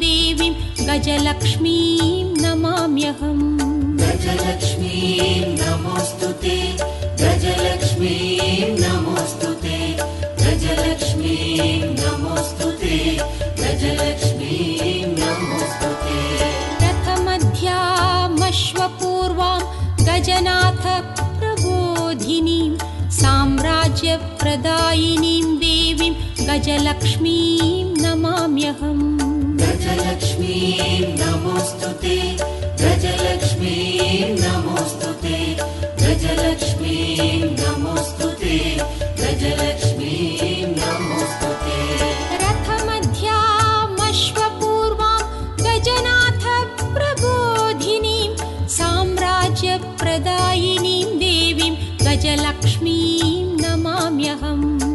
देवीं गजलक्ष्मीं नमाम्यहम्। गजलक्ष्मीं नमोऽस्तु ते गजलक्ष्मीं नमोऽस्तु ते गजलक्ष्मीं नमोऽस्तु ते गजलक्ष्मीं नमोऽस्तु ते। रथमध्यामश्वपूर्वां गजनाथ प्रबोधिनीं साम्राज्यप्रदायिनीं देवीं गजलक्ष्मीं नमाम्यहम्। गजलक्ष्मीं नमोऽस्तु ते गजलक्ष्मीं नमोऽस्तु ते गजलक्ष्मीं नमोऽस्तु ते गजलक्ष्मीं नमोऽस्तु ते। रथमध्यामश्वपूर्वां गजनाथ प्रबोधिनीं साम्राज्यप्रदायिनीं देवीं गजलक्ष्मीं नमाम्यहम्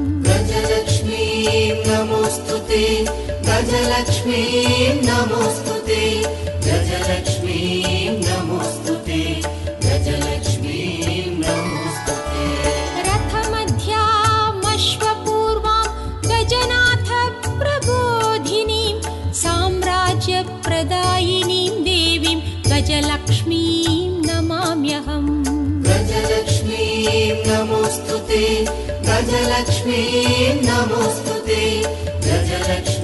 गजलक्ष्मीं नमोऽस्तु ते। गजलक्ष्मीं नमोऽस्तु ते। गजलक्ष्मीं नमोऽस्तु ते। गजलक्ष्मीं नमोऽस्तु ते। रथमध्यामश्वपूर्वां गजनाथ प्रबोधिनीं साम्राज्यप्रदायिनीं देवीं गजलक्ष्मीं नमाम्यहम्। गजलक्ष्मीं नमोऽस्तु ते गजलक्ष्मीं नमोऽस्तु ते गजलक्ष्मीं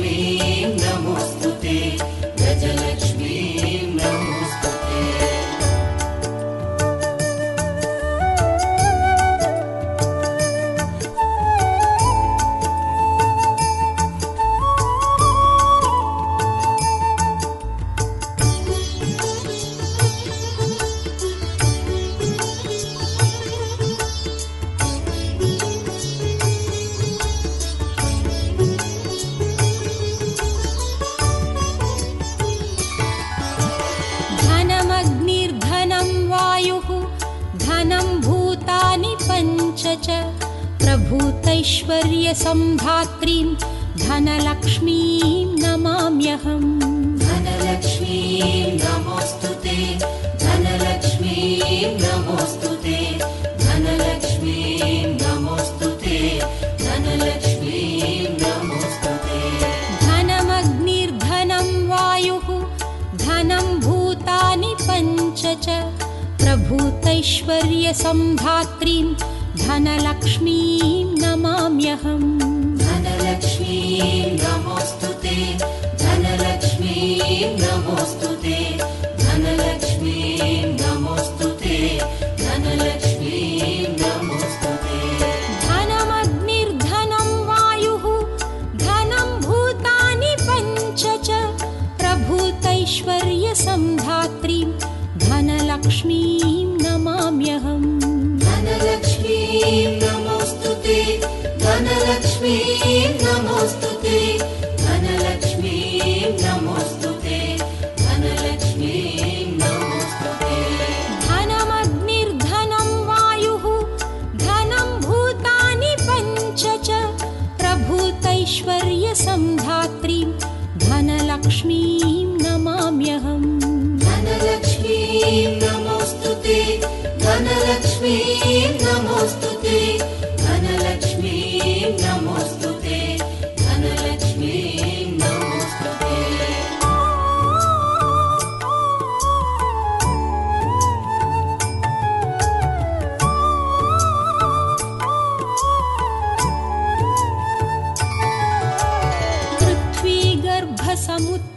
धनं भूतानि पञ्च च प्रभूतैश्वर्यसम्धात्रीं धनलक्ष्मीं नमाम्यहम्। धनलक्ष्मीं नमोऽस्तु ते धनलक्ष्मीं नमोऽस्तु ते धनलक्ष्मीं नमोऽस्तु ते धनलक्ष्मीं नमोऽस्तु ते। धनमग्निर्धनं वायुः धनं भूतानि पञ्च च प्रभूतैश्वर्यसम्धात्रीं धनलक्ष्मीं नमाम्यहम् धनलक्ष्मीं नमाम्यहम्। धनलक्ष्मीं नमोऽस्तु ते धनलक्ष्मीं नमोऽस्तु ते धनलक्ष्मीं नमोऽस्तु ते धनलक्ष्मीं नमोऽस्तु ते। धनमग्निर्धनं वायुः धनं भूतानि पञ्च च प्रभूतैश्वर्यसम्धात्रीं धनलक्ष्मीं नमाम्यहम्। धनलक्ष्मीं नमोऽस्तु ते धनलक्ष्मीं नमोऽस्तु ते धनलक्ष्मीं नमोऽस्तु ते धनलक्ष्मीं नमोऽस्तु ते पृथ्वी गर्भसमुत्थितानां